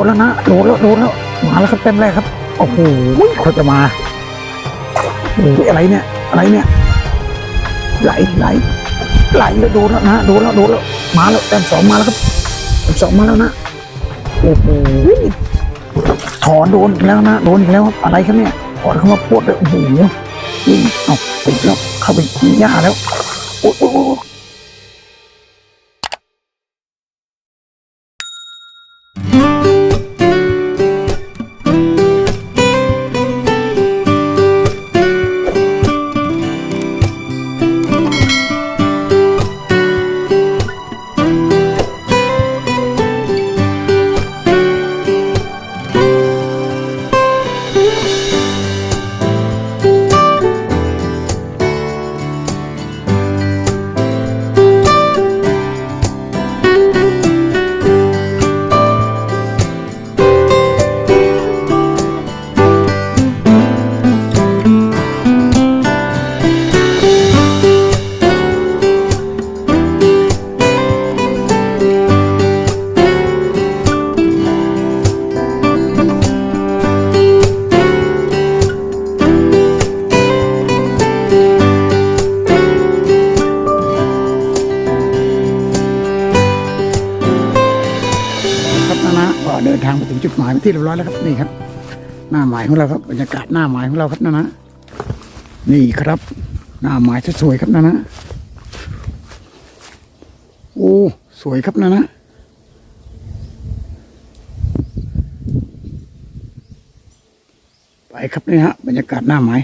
นแล้วนะโดนแล้วโดนแล้วมาแล้วครับเต็มแรกครับโอ้โหเขาจะมาโอ้โหอะไรเนี่ยอะไรเนี่ยไหลไหลไหลแล้วโดนแล้วนะโดนแล้วโดนแล้วมาแล้วแต้มสองมาแล้วครับแต้มสองมาแล้วนะโอ้โหถอนโดนอีกแล้วนะโดนอีกแล้วอะไรครับเนี่ยถอนเข้ามาปวดเลยโอ้โหนี่เอาติดแล้วเข้าไปมีหญ้าแล้วโอ้โที่เรียบร้อยแล้วครับนี่ครับ หน้าหมายของเราครับบรรยากาศหน้าหมายของเราครับนะนะนี่ครับ หน้าหมายสวยครับนะนะโอ้สวยครับนะนะไปครับนี่ฮะบรรยากาศหน้าหมาย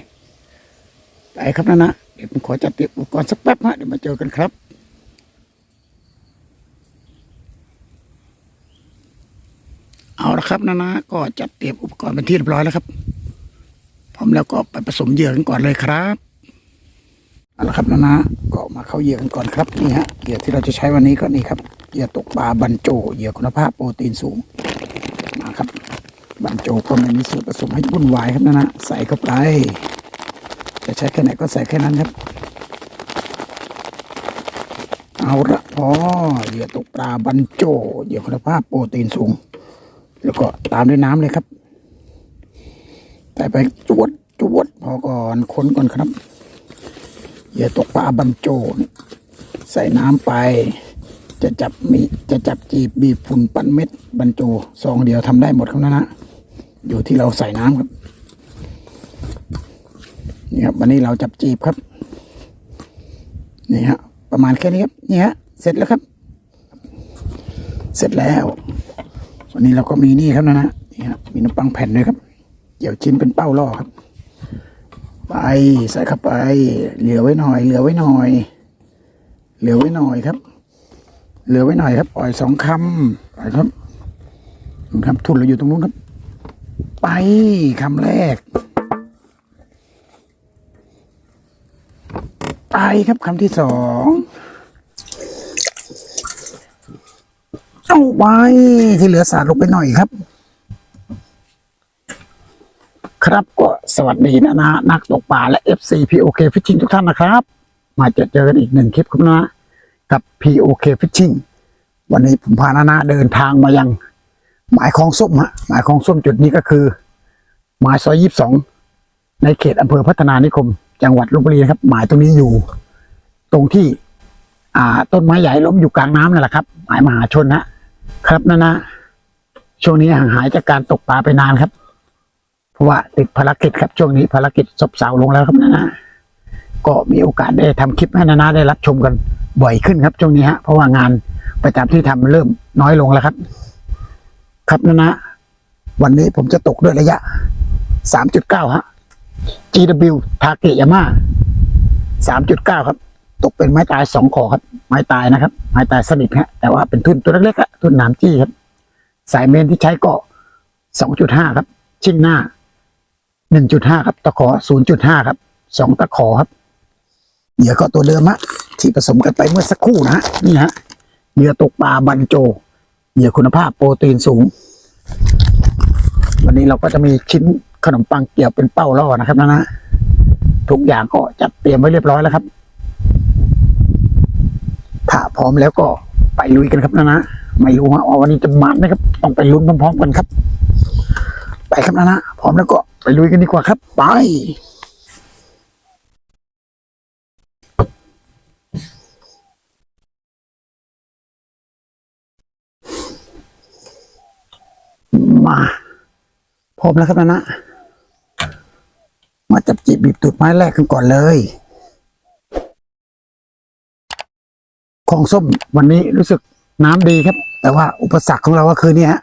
ไปครับนะนะเดี๋ยวผมขอจัดเตรียมอุปกรณ์สักแป๊บฮะเดี๋ยวมาเจอกันครับ เอาละครับนะนะก็จัดเตรียมอุปกรณ์เป็นที่เรียบร้อยแล้วครับพร้อมแล้วก็ไปผสมเหยื่อกันก่อนเลยครับเอาละครับนะนะก็มาเข้าเหยื่อกันก่อนครับนี่ฮะเหยื่อที่เราจะใช้วันนี้ก็นี่ครับเหยื่อตกปลาบันโจเหยื่อคุณภาพโปรตีนสูงมาครับบันโจก็ไม่มีส่วนผสมให้วุ่นวายครับนะนะใส่เข้าไป จะใช้แค่ไหนก็ใส่แค่นั้นครับ เอาละพอเหยื่อตกปลาบันโจเหยื่อคุณภาพโปรตีนสูง แล้วก็ตามด้วยน้ำเลยครับใส่ไปจวดจวดพอก่อนค้นก่อนครับอย่าตกปลาบรรโจนใส่น้ำไป จะจับมีจะจับจีบบีบฝุ่นปั้นเม็ดบรรโจซองเดียวทำได้หมดครับนะนะอยู่ที่เราใส่น้ำครับนี่ครับวันนี้เราจับจีบครับนี่ฮะประมาณแค่นี้ครับนี่ฮะเสร็จแล้วครับ เสร็จแล้ว วันนี้เราก็มีนี่ครับนะนะนี่ครับมีน้ำปังแผ่นด้วยครับเกี่ยวชิ้นเป็นเป้าล่อครับ ไปใส่เข้าไป เหลือไว้หน่อย เหลือไว้หน่อย เหลือไว้หน่อยครับ เหลือไว้หน่อยครับปล่อยสองคำไปครับดูครับทุนเราอยู่ตรงนู้นครับ ไปคำแรก ไปครับคำที่สอง เอาไว้ที่เหลือสาดลงไปหน่อยครับ ครับก็สวัสดีนะนะนักตกปลาและ FC POK Fishing ทุกท่านนะครับ มาเจอเจอกันอีกหนึ่งคลิปครับนะกับ POK Fishing วันนี้ผมพานานาเดินทางมายัง หมายคลองส้มฮะหมายคลองส้มจุดนี้ก็คือหมายซอยยี่สิบสองในเขตอำเภอพัฒนานิคม จังหวัดลบบุรีนะครับ หมายตรงนี้อยู่ ตรงที่ อ่า ต้นไม้ใหญ่ล้มอยู่กลางน้ำนั่นแหละครับ หมายมหาชนนะ ครับนะนะ ช่วงนี้ห่างหายจากการตกปลาไปนานครับ เพราะว่าติดภารกิจครับช่วงนี้ภารกิจซบเซาลงแล้วครับนะนะก็มีโอกาสได้ทำคลิปให้นานาได้รับชมกันบ่อยขึ้นครับช่วงนี้ฮะเพราะว่างานประจำที่ทำเริ่มน้อยลงแล้วครับ ครับนะนะวันนี้ผมจะตกด้วยระยะ 3.9 ฮะ GW ทาเกยาม่า3.9 ครับ ตกเป็นไม้ตายสองขอครับ ไม้ตายนะครับ ไม้ตายสนิทฮะแต่ว่าเป็นทุนตัวเล็กๆอะทุนหนามจี้ครับ สายเมนที่ใช้ก็2.5ครับ ชิ่งหน้า1.5ครับ ตะขอ0.5ครับสองตะขอครับเหยื่อก็ตัวเดิมฮะที่ผสมกันไปเมื่อสักครู่นะฮะนี่ฮะเหยื่อตกปลาบันโจเหยื่อคุณภาพโปรตีนสูง วันนี้เราก็จะมีชิ้นขนมปังเกี่ยวเป็นเป้าล่อนะครับนะนะทุกอย่างก็จัดเตรียมไว้เรียบร้อยแล้วครับ ถ้าพร้อมแล้วก็ไปลุยกันครับนะนะไม่รู้ว่าวันนี้จะมันไหมครับ ต้องไปลุ้นพร้อมๆกันครับ ไปครับนะนะพร้อมแล้วก็ไปลุยกันดีกว่าครับ ไปมาพร้อมแล้วครับนะนะมาจับจีบบีบตูดไม้แรกกันก่อนเลย ของส้มวันนี้รู้สึกน้ำดีครับ แต่ว่าอุปสรรคของเราก็คือเนี่ยฮะ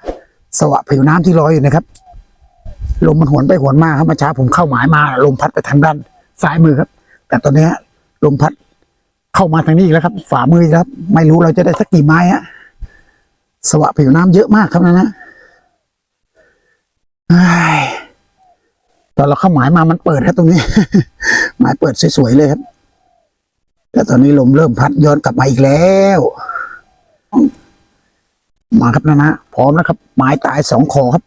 สวะผิวน้ำที่ลอยอยู่นะครับ ลมมันหวนไปหวนมาครับเมื่อเช้าผมเข้าหมายมาลมพัดไปทางด้านซ้ายมือครับ แต่ตอนนี้ลมพัดเข้ามาทางนี้อีกแล้วครับ ฝ่ามือครับ ไม่รู้เราจะได้สักกี่ไม้ฮะสวะผิวน้ำเยอะมากครับนะนะตอนเราเข้าหมายมามันเปิดครับตรงนี้ หมายเปิดสวยๆเลยครับ แต่ตอนนี้ลมเริ่มพัดย้อนกลับมาอีกแล้ว มาครับนะนะพร้อมแล้วครับ หมายตายสองคอครับ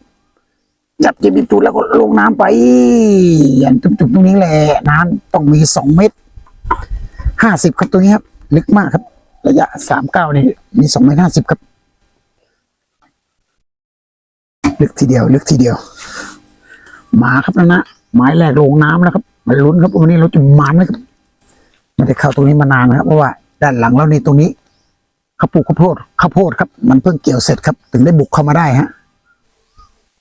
จับจิบิตูดแล้วก็ลงน้ำไปยันจุ่มๆตรงนี้แหละน้ำต้องมีสองเมตรห้าสิบครับตรงนี้ครับ ลึกมากครับ ระยะสามเก้านี่มีสองเมตรห้าสิบครับ ลึกทีเดียว ลึกทีเดียว มาครับนะนะหมายแรกลงน้ำแล้วครับมาลุ้นครับวันนี้เราจะมันไหมครับ ไม่ได้เข้าตรงนี้มานานนะครับเพราะว่าด้านหลังเรานี่ตรงนี้ข้าวปลูกข้าวโพดข้าวโพดครับ มันเพิ่งเกี่ยวเสร็จครับ ถึงได้บุกเข้ามาได้ฮะ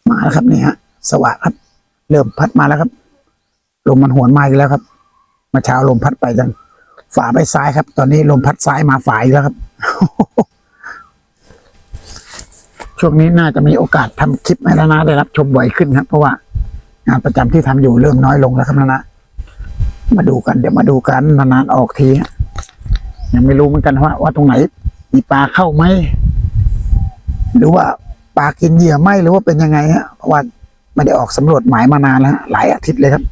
มาแล้วครับนี่ฮะ สว่างครับ เริ่มพัดมาแล้วครับลมมันหวนมาอีกแล้วครับมาเช้าลมพัดไปกันฝาไปซ้ายครับ ตอนนี้ลมพัดซ้ายมาฝาอีกแล้วครับ ช่วงนี้น่าจะมีโอกาสทำคลิปให้ล้วนะได้รับชมบ่อยขึ้นครับ เพราะว่างานประจำที่ทำอยู่เริ่มน้อยลงแล้วครับนะนะ มาดูกัน เดี๋ยวมาดูกันนานๆออกทียังไม่รู้เหมือนกันว่าว่าตรงไหน มีปลาเข้าไหมหรือว่าปลากินเหยื่อไหมหรือว่าเป็นยังไงฮะเพราะว่าไม่ได้ออกสำรวจหมายมานานแล้วหลายอาทิตย์เลยครับ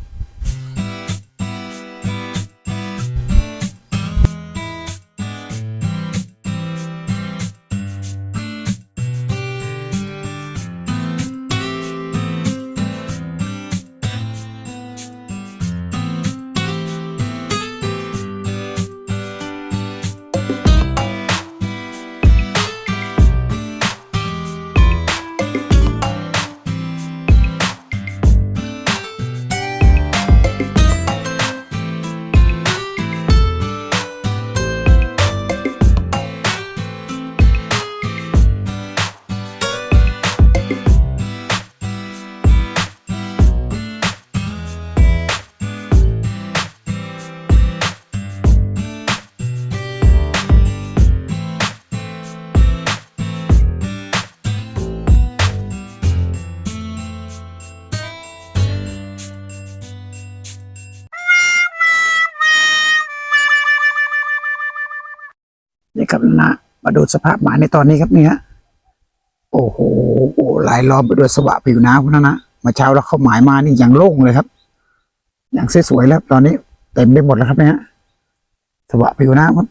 มาดูสภาพหมาในตอนนี้ครับเนี่ยโอ้โหลายล้อมไปด้วยสวะผิวน้ำนะนะมาเช้าเราเข้าหมายมานี่อย่างโล่งเลยครับ อย่างสวยๆแล้วตอนนี้เต็มไปหมดแล้วครับเนี่ยสวะผิวน้ำครับ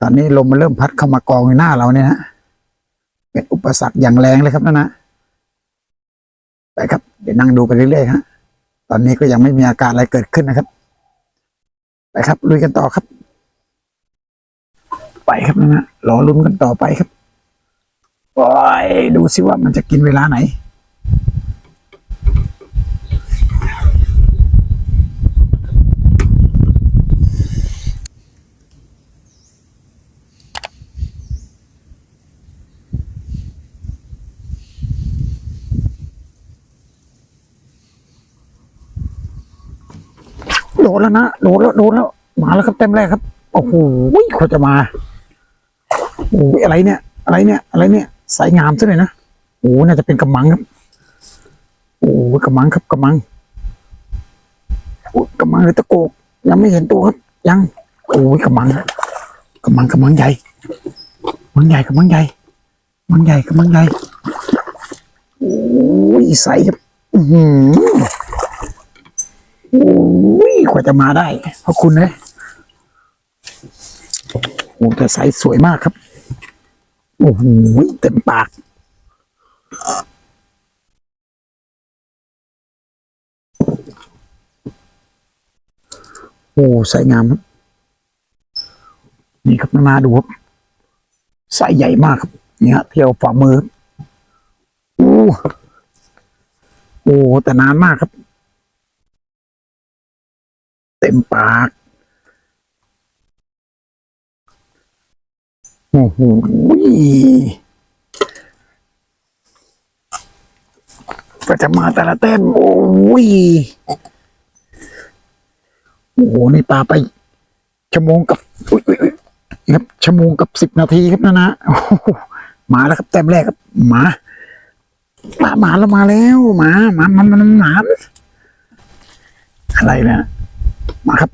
ตอนนี้ลมมันเริ่มพัดเข้ามากองในหน้าเราเนี่ยนะเป็นอุปสรรคอย่างแรงเลยครับนะนะไปครับเดี๋ยวนั่งดูไปเรื่อยๆฮะตอนนี้ก็ยังไม่มีอาการอะไรเกิดขึ้นนะครับ ไปครับลุยกันต่อครับ ไปครับนะฮะรอลุ้นกันต่อไปครับโอ้ยดูสิว่ามันจะกินเวลาไหน โดนแล้วนะ โดนแล้ว โดนแล้ว มาแล้วครับเต็มแรกครับ โอ้โหเขาจะมา โอ้ยอะไรเนี่ย อะไรเนี่ย อะไรเนี่ย สายงามซะเลยนะโอ้น่าจะเป็นกระมังครับ โอ้ยกระมังครับกระมังโอ้ยกระมังหรือตะโกกยังไม่เห็นตัวครับ ยังโอ้ยกระมังกระมังกระมังใหญ่กระมังใหญ่กระมังใหญ่กระมังใหญ่กระมังใหญ่โอ้ยใสครับอือหือโอ้ยกว่าจะมาได้ขอบคุณเลยโอ้แต่ใสสวยมากครับ โอ้โหเต็มปาก โอ้ใสงามครับนี่ครับนานาดูครับไซส์ใหญ่มากครับนี่ฮะเที่ยวฝ่ามือโอ้โอ้แต่นานมากครับ เต็มปาก อ้โหก็จะมาแต่ละเต้มโอ้ยโอ้โหนี่ปลาไปชั่วโมงกับอุ๊ยครับชั่วโมงกับสิบนาทีครับนะนะมาแล้วครับแต้มแรกครับหมาหมาหมาแล้วมาแล้วหมาหมามันมันมันหมาอะไรนะมาครับ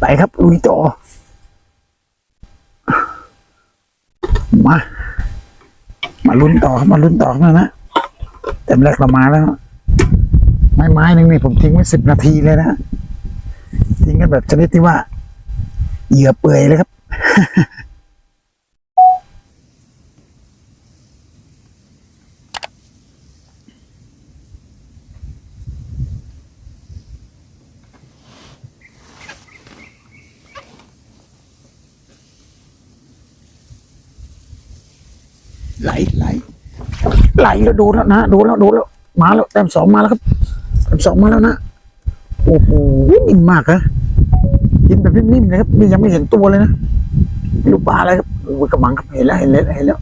ไปครับลุยต่อ มา มาลุ้นต่อครับมาลุ้นต่อครับนะนะเต็มแรกเรามาแล้ว ไม้ไม้หนึ่งนี่ผมทิ้งไว้สิบนาทีเลยนะทิ้งกันแบบชนิดที่ว่า เหยื่อเปื่อยเลยครับ ไหลไหล ไหลแล้วดูแล้วนะดูแล้วดูแล้วมาแล้วแต้มสองมาแล้วครับแต้มสองมาแล้วนะโอ้โหนิ่มมากฮะกินแบบนิ่มๆเลยครับนี่ยังไม่เห็นตัวเลยนะไม่รู้ปลาอะไรครับโอ้กระมังครับเห็นแล้วเห็นแล้วเห็นแล้ว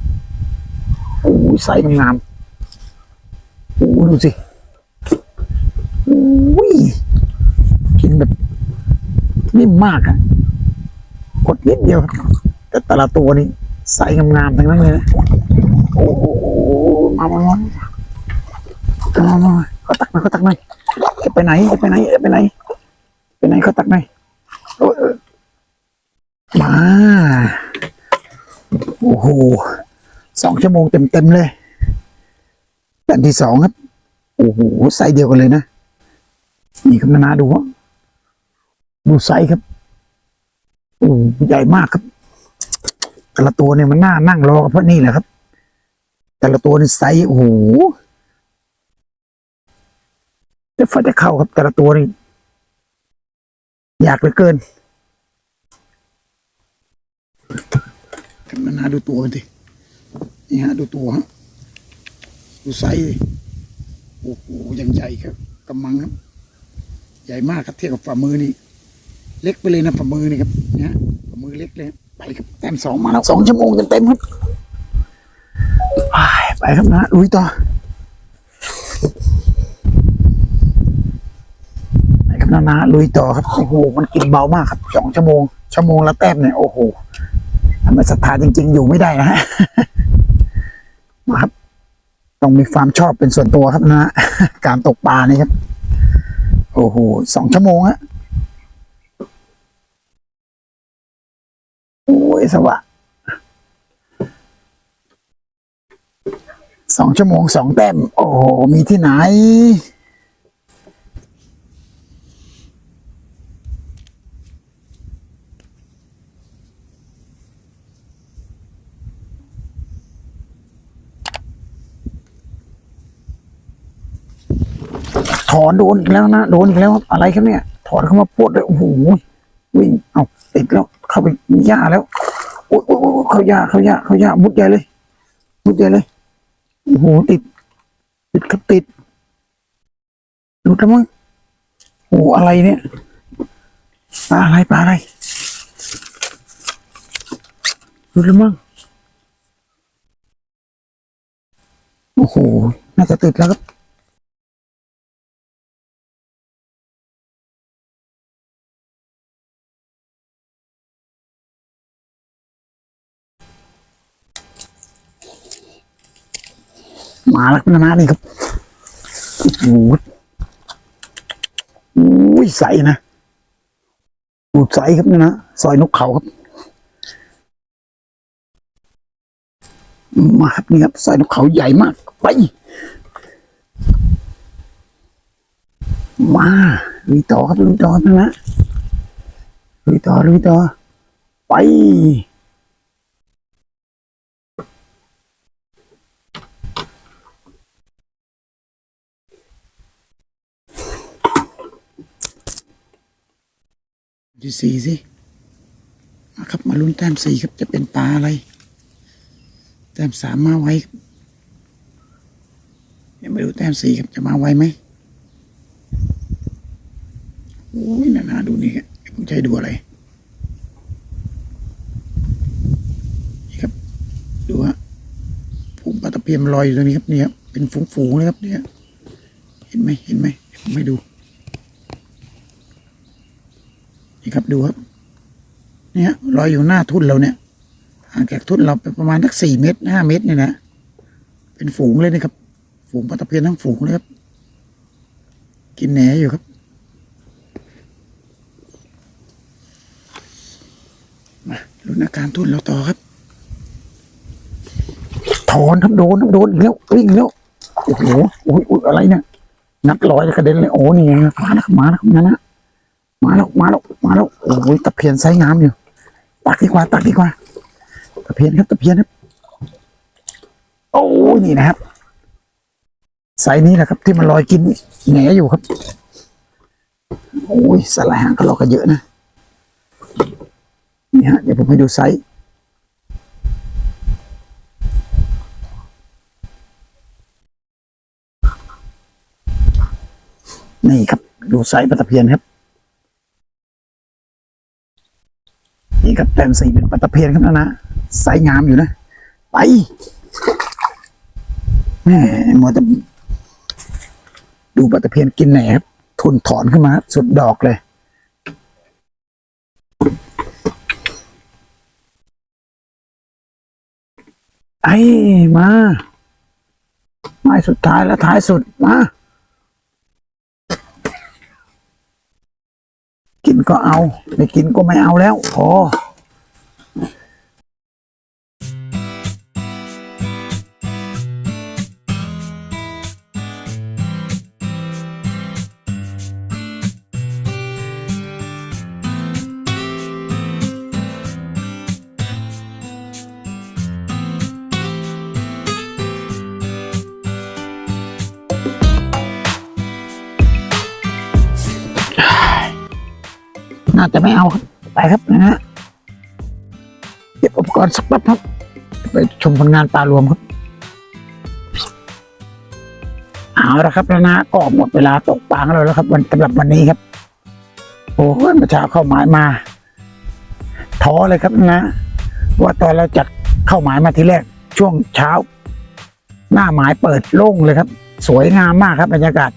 โอ้ยใสงามๆโอ้ดูสิโอ้ยกินแบบนิ่มมากอะกดนิดเดียวแต่แต่ละตัวนี่ใสงามๆทั้งนั้นเลยนะโอ้ มามามามามาเขาตักหน่อยเขาตักหน่อยจะไปไหนจะไปไหนจะไปไหนไปไหนเขาตักหน่อยมาโอ้โหสองชั่วโมงเต็มเต็มเลยแผ่นที่สองครับโอ้โหไซส์เดียวกันเลยนะนี่ครับนานาดูว่าดูไซส์ครับโอ้ใหญ่มากครับแต่ละตัวเนี่ยมันน่านั่งรอกับเพราะนี่แหละครับ แต่ละตัวนี่ไซส์โอ้โหจะฟัดจะเข้าครับแต่ละตัวนี่อยากเหลือเกินกำลังหาดูตัวมันดินี่ฮะดูตัวฮะดูไซส์โอ้โหยังใหญ่ครับกำมังครับ ใหญ่มากครับเทียบกับฝ่ามือนี่เล็กไปเลยนะฝ่ามือนี่ครับเนี่ยฝ่ามือเล็กเลยไปครับแต้มสองมาแล้วสองชั่วโมงเต็มๆครับ ไปครับนะลุยต่อไปครับนะนะลุยต่อครับโอ้โหมันกินเบามากครับสองชั่วโมงชั่วโมงละแต้มเนี่ยโอ้โหทำไมศรัทธาจริง ๆ อยู่ไม่ได้นะฮะมาครับ ต้องมีความชอบเป็นส่วนตัวครับนะการตกปลานี่ครับ โอ้โหสองชั่วโมงฮะโอ้ยสวะ สองชั่วโมงสองแต้ม โอ้โห มีที่ไหน ถอนโดนอีกแล้วนะ โดนอีกแล้ว อะไรครับเนี่ย ถอนเข้ามาปวดเลยโอ้โหวิ่งเอาติดแล้ว เข้าไปหญ้าแล้ว โอ้ยโอ้ยโอ้ยเข้าหญ้าเข้าหญ้าเข้าหญ้ามุดใหญ่เลย มุดใหญ่เลย โอ้โหติด ติดครับติดหลุดแล้วมั้งโอ้โหอะไรเนี่ยปลาอะไรปลาอะไรหลุดแล้วมั้งโอ้โห น่าจะติดแล้วครับ มาแล้วนะนะนี่ครับโอ้โหอุ้ยใสนะดูใสครับนยนะซอยนกเขาครับ มาครับนี่ครับซอยนกเขาใหญ่มากไป มาลุยต่อครับลุยต่อครับนะลุยต่อลุยต่อไป ที่สี่สิครับมาลุ้นแต้มสี่ครับจะเป็นปลาอะไร แต้มสามมาไว้ครับเดี๋ยวมาดูแต้มสี่ครับจะมาไวไหมโอ้ยนานาดูนี่ครับผมจะให้ดูอะไรนี่ครับดูฮะฝูงปลาตะเพียนลอยอยู่ตรงนี้ครับเนี่ยเป็นฝูงๆเลยครับเนี่ยเห็นไหมเห็นไหมผมให้ดู นี่ครับดูครับ เนี่ยลอยอยู่หน้าทุ่นเราเนี่ยห่างจากทุ่นเราไปประมาณสักสี่เมตรห้าเมตรเนี่ยนะ เป็นฝูงเลยนะครับ ฝูงปลาตะเพียนทั้งฝูงเลยครับ กินแหนอยู่ครับมาลุ้นอาการทุ่นเราต่อครับถอนครับโดนครับโดนอีกแล้ววิ่งอีกแล้วโอ้โหอ้ยอุ๊ยอะไรเนี่ยนัดลอยกระเด็นเลยโอ้นี่มาแล้วมาแล้วมาแล้ว มาแล้วมาแล้วมาแล้วโอ้ยตะเพียนไซงามอยู่ตักดีกว่า ตักดีกว่าตะเพียนครับตะเพียนครับโอ้ยนี่นะครับไซนี้แหละครับ ที่มันลอยกินแหนอยู่ครับโอ้ยสลายหางก็ลอกกันเยอะนะนี่ฮะเดี๋ยวผมให้ดูไซส์นี่ครับ ดูไซส์ปลาตะเพียนครับ ครับแต้มสี่เป็นปลาตะเพียนครับนะนะไซส์งามอยู่นะ ไปแหม่มัวแต่ดูปลาตะเพียนกินแหนครับทุนถอนขึ้นมาสุดดอกเลย ไอ้มาไม้สุดท้ายแล้วท้ายสุด มา กินก็เอา ไม่กินก็ไม่เอาแล้วพอ น่าจะไม่เอาไปครับนะฮะเก็บอุปกรณ์สักแป๊บครับ ไปชมผลงานปลารวมครับ เอาละครับแล้วนะก็หมดเวลาตกปลาของเราแล้วครับ วันสำหรับวันนี้ครับ โอ้ยเมื่อเช้าเข้าหมายมาท้อเลยครับนะ ว่าตอนเราจัดเข้าหมายมาทีแรกช่วงเช้า หน้าหมายเปิดโล่งเลยครับ สวยงามมากครับบรรยากาศ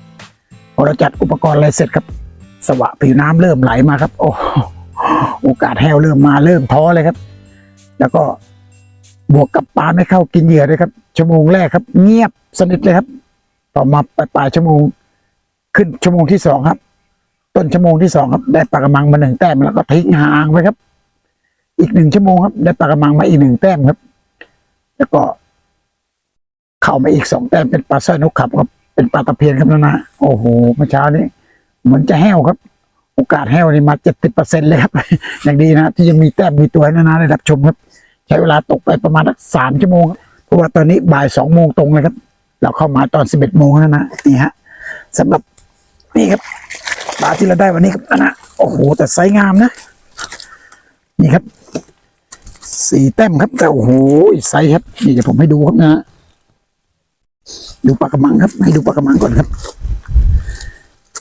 พอเราจัดอุปกรณ์อะไรเสร็จครับ สวะผิวน้ำเริ่มไหลมาครับ โอ้โอกาสแห้วเริ่มมาเริ่มท้อเลยครับ แล้วก็บวกกับปลาไม่เข้ากินเหยื่อด้วยครับ ชั่วโมงแรกครับ เงียบสนิทเลยครับ ต่อมาปลายชั่วโมง ขึ้นชั่วโมงที่สองครับ ต้นชั่วโมงที่สองครับ ได้ปลากระมังมาหนึ่งแต้มแล้วก็ทิ้งห่างไปครับ อีกหนึ่งชั่วโมงครับ ได้ปลากระมังมาอีกหนึ่งแต้มครับ แล้วก็ เข้ามาอีกสองแต้มเป็นปลาสร้อยนกขับครับเป็นปลาตะเพียนครับนะนะโอ้โหเมื่อเช้านี้ เหมือนจะแห้วครับ โอกาสแห้วนี่มาเจ็ดสิบเปอร์เซ็นเลยครับ อย่างดีนะที่ยังมีแต้มมีตัวให้นานาได้รับชมครับ ใช้เวลาตกไปประมาณสักสามชั่วโมงเพราะว่าตอนนี้บ่ายสองโมงตรงเลยครับ เราเข้ามาตอนสิบเอ็ดโมงแล้วนะนี่ฮะสำหรับนี่ครับปลาที่เราได้วันนี้ครับนะโอ้โหแต่ไซส์งามนะ นี่ครับสี่แต้มครับแต่โอ้โหไซส์ครับนี่เดี๋ยวผมให้ดูครับนะดูปลากระมังครับ ให้ดูปลากระมังก่อนครับ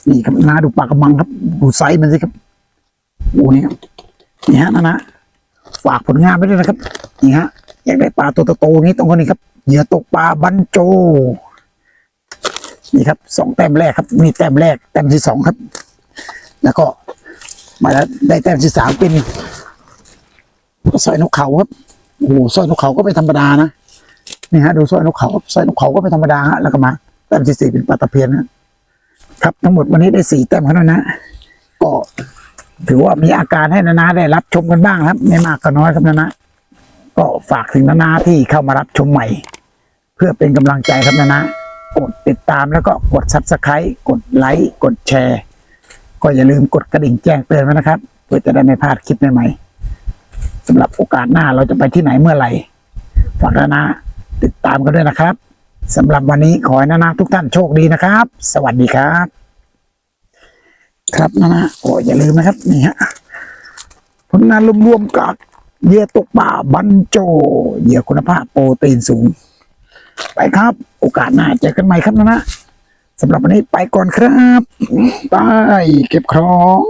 นี่ครับนาดูปลากระมังครับ ดูไซส์มันสิครับโอ้นี่ครับนี่ฮะนะนะฝากผลงานไปด้วยนะครับ นี่ฮะอยากได้ปลาตัวโตๆอย่างนี้ต้องคนนี้ครับเหยื่อตกปลาบันโจ นี่ครับสองแต้มแรกครับนี่แต้มแรกแต้มที่สองครับ แล้วก็มาแล้วได้แต้มที่สามเป็นสร้อยนกเขาครับโอ้โหสร้อยนกเขาก็ไม่ธรรมดานะนี่ฮะดูสร้อยนกเขาสร้อยนกเขาก็ไม่ธรรมดาฮะแล้วก็มาแต้มที่สี่เป็นปลาตะเพียนนะ ครับทั้งหมดวันนี้ได้สี่แต้มเท่านั้นนะ ก็ถือว่ามีอาการให้นานาได้รับชมกันบ้างครับ ไม่มากก็น้อยครับนานาก็ฝากถึงนานาที่เข้ามารับชมใหม่ เพื่อเป็นกำลังใจครับนานะกดติดตามแล้วก็กดซับสไครต์กดไลค์กดแชร์ ก็อย่าลืมกดกระดิ่งแจ้งเตือนไว้นะครับ เพื่อจะได้ไม่พลาดคลิปใหม่ๆสำหรับโอกาสหน้าเราจะไปที่ไหนเมื่อไหร่ฝากนานาติดตามกันด้วยนะครับ สำหรับวันนี้ขอให้นานาทุกท่านโชคดีนะครับ สวัสดีครับ ครับนานาโอ้อย่าลืมนะครับนี่ฮะผลงานรวมๆกับเหยื่อตกป่าบันโจเหยื่อคุณภาพโปรตีนสูง ไปครับ โอกาสหน้าเจอกันใหม่ครับนะนะสำหรับวันนี้ไปก่อนครับไปเก็บของ